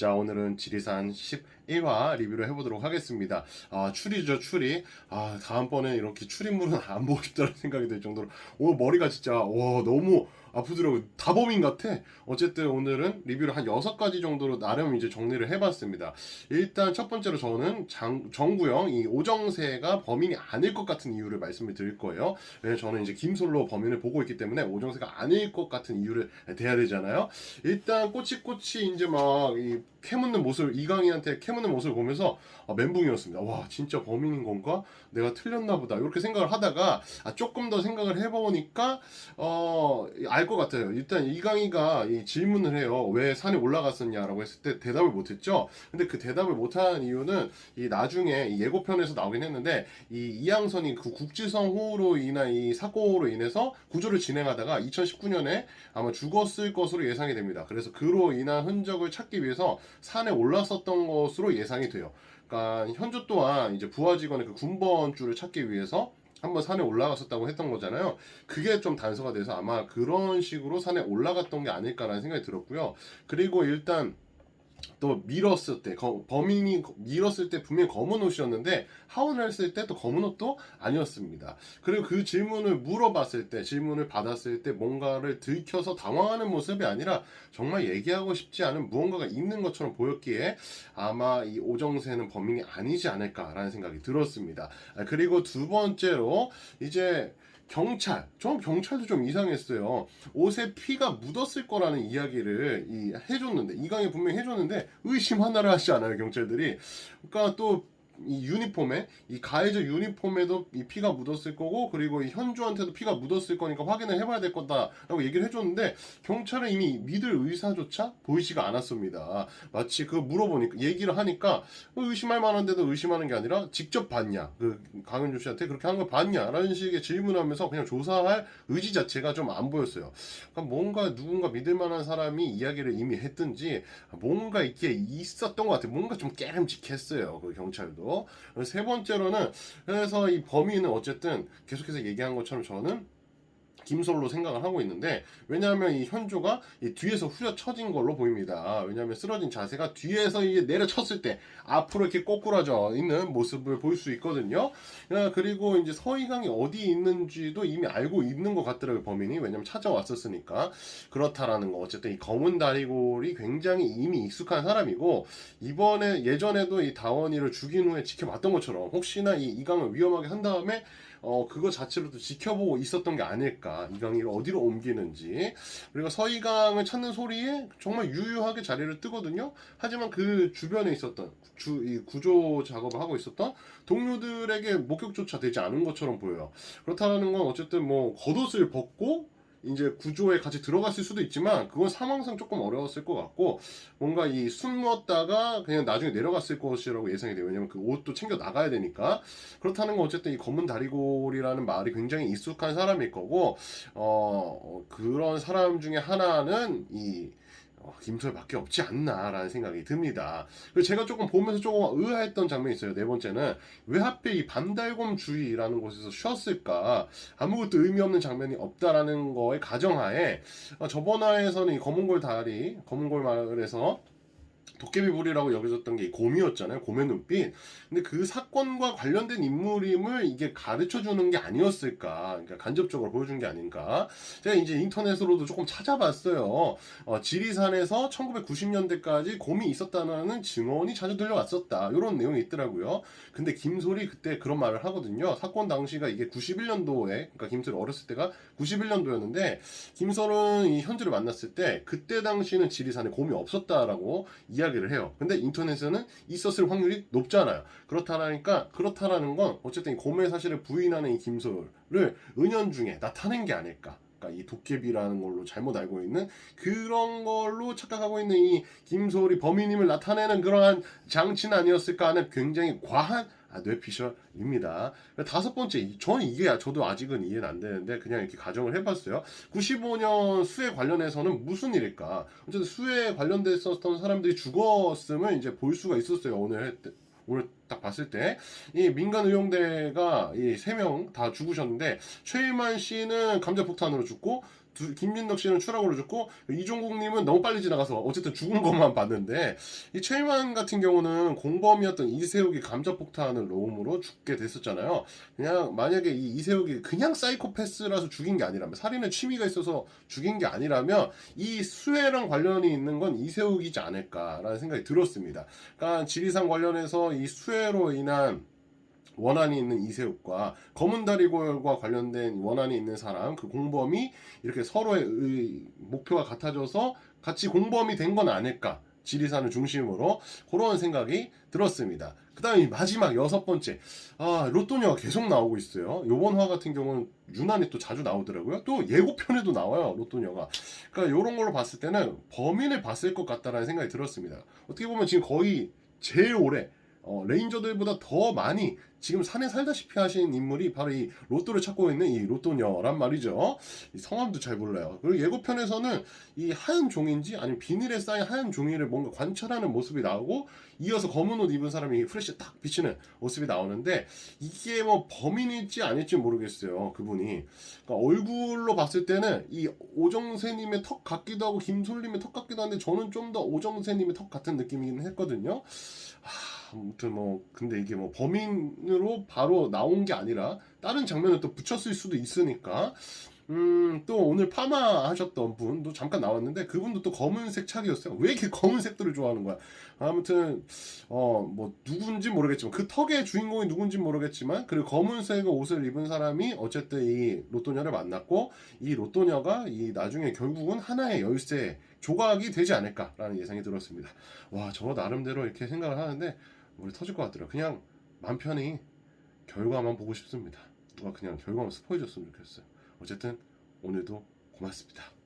자, 오늘은 지리산 11화 리뷰를 해보도록 하겠습니다. 아, 추리죠, 추리. 아, 다음번에 이렇게 추리물은 안 보고 싶다는 생각이 들 정도로 오늘 머리가 진짜, 와, 너무 아프더라고요. 다 범인 같아. 어쨌든 오늘은 리뷰를 한 6가지 정도로 나름 이제 정리를 해봤습니다. 일단 첫 번째로 저는 장, 정구영, 이 오정세가 범인이 아닐 것 같은 이유를 말씀을 드릴 거예요. 왜냐면 저는 이제 김솔로 범인을 보고 있기 때문에 오정세가 아닐 것 같은 이유를 대야 되잖아요. 일단 꼬치꼬치 이제 막 이 캐묻는 모습 이강인한테 캐묻는 모습을 보면서 아, 멘붕이었습니다. 와 진짜 범인인 건가? 내가 틀렸나 보다 이렇게 생각을 하다가 아, 조금 더 생각을 해보니까 어, 알것 같아요. 일단 이강희가 이 질문을 해요. 왜 산에 올라갔었냐라고 했을 때 대답을 못했죠. 근데 그 대답을 못한 이유는 이 나중에 이 예고편에서 나오긴 했는데 이 이양선이 그 국지성 호우로 인한 이 사고로 인해서 구조를 진행하다가 2019년에 아마 죽었을 것으로 예상이 됩니다. 그래서 그로 인한 흔적을 찾기 위해서 산에 올랐었던 것으로 예상이 돼요. 그러니까 현주 또한 이제 부하 직원의 그 군번줄을 찾기 위해서 한번 산에 올라갔었다고 했던 거잖아요. 그게 좀 단서가 돼서 아마 그런 식으로 산에 올라갔던 게 아닐까라는 생각이 들었고요. 그리고 일단 또 밀었을 때 거- 범인이 밀었을 때 분명히 검은 옷이었는데 하원을 했을 때 또 검은 옷도 아니었습니다. 그리고 그 질문을 물어봤을 때 질문을 받았을 때 뭔가를 들켜서 당황하는 모습이 아니라 정말 얘기하고 싶지 않은 무언가가 있는 것처럼 보였기에 아마 이 오정세는 범인이 아니지 않을까라는 생각이 들었습니다. 아, 그리고 두 번째로 이제 경찰, 저 경찰도 좀 이상했어요. 옷에 피가 묻었을 거라는 이야기를 이 해줬는데 이강이 분명히 해줬는데 의심 하나를 하지 않아요 경찰들이. 그러니까 또 이 유니폼에 이 가해자 유니폼에도 이 피가 묻었을 거고 그리고 이 현주한테도 피가 묻었을 거니까 확인을 해봐야 될 거다라고 얘기를 해줬는데 경찰은 이미 믿을 의사조차 보이지가 않았습니다. 마치 그 물어보니까 얘기를 하니까 뭐 의심할 만한데도 의심하는 게 아니라 직접 봤냐 그 강현주 씨한테 그렇게 한 걸 봤냐라는 식의 질문하면서 그냥 조사할 의지 자체가 좀 안 보였어요. 그러니까 뭔가 누군가 믿을 만한 사람이 이야기를 이미 했든지 뭔가 이게 있었던 것 같아요. 뭔가 좀 깨름직했어요. 그 경찰도. 세 번째로는 그래서 이 범인은 어쨌든 계속해서 얘기한 것처럼 저는 김솔로 생각을 하고 있는데 왜냐하면 이 현조가 이 뒤에서 후려쳐진 걸로 보입니다. 왜냐하면 쓰러진 자세가 뒤에서 이게 내려쳤을 때 앞으로 이렇게 꼬꾸라져 있는 모습을 볼 수 있거든요. 어, 그리고 이제 서희강이 어디 있는지도 이미 알고 있는 것 같더라고요 범인이 왜냐면 찾아왔었으니까 그렇다라는 거 어쨌든 이 검은 다리골이 굉장히 이미 익숙한 사람이고 이번에 예전에도 이 다원이를 죽인 후에 지켜봤던 것처럼 혹시나 이 이강을 위험하게 한 다음에 어 그거 자체로도 지켜보고 있었던 게 아닐까 이강이를 어디로 옮기는지. 그리고 서이강을 찾는 소리에 정말 유유하게 자리를 뜨거든요. 하지만 그 주변에 있었던 주, 이 구조 작업을 하고 있었던 동료들에게 목격조차 되지 않은 것처럼 보여요. 그렇다는 건 어쨌든 뭐 겉옷을 벗고 이제 구조에 같이 들어갔을 수도 있지만 그건 상황상 조금 어려웠을 것 같고 뭔가 이 숨었다가 그냥 나중에 내려갔을 것이라고 예상이 돼요. 왜냐면 그 옷도 챙겨 나가야 되니까 그렇다는 건 어쨌든 이 검은 다리골이라는 말이 굉장히 익숙한 사람일 거고 어 그런 사람 중에 하나는 이 어, 김솔밖에 없지 않나라는 생각이 듭니다. 그리고 제가 조금 보면서 조금 의아했던 장면이 있어요. 네 번째는 왜 하필 이 반달곰 주위라는 곳에서 쉬었을까? 아무것도 의미 없는 장면이 없다라는 거에 가정하에 어, 저번 화에서는 이 검은골 다리, 검은골 마을에서 도깨비불이라고 여겨졌던 게이 곰이었잖아요. 곰의 눈빛. 근데 그 사건과 관련된 인물임을 이게 가르쳐 주는 게 아니었을까. 그러니까 간접적으로 보여준 게 아닌가. 제가 이제 인터넷으로도 조금 찾아봤어요. 어, 지리산에서 1990년대까지 곰이 있었다는 증언이 자주 들려왔었다. 이런 내용이 있더라고요. 근데 김솔이 그때 그런 말을 하거든요. 사건 당시가 이게 91년도에, 그러니까 김솔이 어렸을 때가 91년도였는데, 김솔은 이 현주를 만났을 때, 그때 당시는 지리산에 곰이 없었다라고 이야기를 해요. 근데 인터넷에는 있었을 확률이 높잖아요. 그렇다라니까, 그렇다라는 건, 어쨌든 이 곰의 사실을 부인하는 이 김솔을 은연중에 나타낸 게 아닐까. 그러니까 이 도깨비라는 걸로 잘못 알고 있는 그런 걸로 착각하고 있는 이 김솔이 범인임을 나타내는 그러한 장치는 아니었을까 하는 굉장히 과한 아, 뇌피셜입니다. 다섯 번째, 저는 이게 저도 아직은 이해는 안 되는데 그냥 이렇게 가정을 해봤어요. 95년 수해 관련해서는 무슨 일일까? 어쨌든 수해에 관련됐었던 사람들이 죽었음을 이제 볼 수가 있었어요. 오늘 오늘 딱 봤을 때 이 민간 의용대가 이 세 명 다 죽으셨는데 최일만 씨는 감자 폭탄으로 죽고 두- 김민덕 씨는 추락으로 죽고 이종국님은 너무 빨리 지나가서 어쨌든 죽은 것만 봤는데 이 최일만 같은 경우는 공범이었던 이세욱이 감자폭탄을 놓음으로 죽게 됐었잖아요. 그냥 만약에 이 이세욱이 그냥 사이코패스라서 죽인 게 아니라면 살인의 취미가 있어서 죽인 게 아니라면 이 수해랑 관련이 있는 건 이세욱이지 않을까라는 생각이 들었습니다. 그러니까 지리산 관련해서 이 수해로 인한 원한이 있는 이세욱과 검은 다리골과 관련된 원한이 있는 사람 그 공범이 이렇게 서로의 의- 목표가 같아져서 같이 공범이 된 건 아닐까 지리산을 중심으로 그런 생각이 들었습니다. 그 다음에 마지막 여섯 번째 아 로또녀가 계속 나오고 있어요. 요번 화 같은 경우는 유난히 또 자주 나오더라고요. 또 예고편에도 나와요 로또녀가. 그러니까 이런 걸로 봤을 때는 범인을 봤을 것 같다라는 생각이 들었습니다. 어떻게 보면 지금 거의 제일 오래 어, 레인저들보다 더 많이 지금 산에 살다시피 하신 인물이 바로 이 로또를 찾고 있는 이 로또녀란 말이죠. 이 성함도 잘 몰라요. 그리고 예고편에서는 이 하얀 종인지 아니면 비닐에 쌓인 하얀 종이를 뭔가 관찰하는 모습이 나오고 이어서 검은 옷 입은 사람이 프레시 딱 비치는 모습이 나오는데 이게 뭐 범인일지 아닐지 모르겠어요. 그분이 그러니까 얼굴로 봤을 때는 이 오정세님의 턱 같기도 하고 김솔님의 턱 같기도 한데 저는 좀 더 오정세님의 턱 같은 느낌이긴 했거든요. 하, 아무튼 뭐 근데 이게 뭐 범인으로 바로 나온 게 아니라 다른 장면을 또 붙였을 수도 있으니까 음, 또 오늘 파마 하셨던 분도 잠깐 나왔는데 그분도 또 검은색 착이었어요. 왜 이렇게 검은색들을 좋아하는 거야? 아무튼 어 뭐 누군지 모르겠지만 그 턱의 주인공이 누군지 모르겠지만 그리고 검은색 옷을 입은 사람이 어쨌든 이 로또녀를 만났고 이 로또녀가 이 나중에 결국은 하나의 열쇠 조각이 되지 않을까라는 예상이 들었습니다. 와, 저 나름대로 이렇게 생각을 하는데 우리 터질 것 같더라. 그냥 맘 편히 결과만 보고 싶습니다. 누가 그냥 결과만 스포해줬으면 좋겠어요. 어쨌든 오늘도 고맙습니다.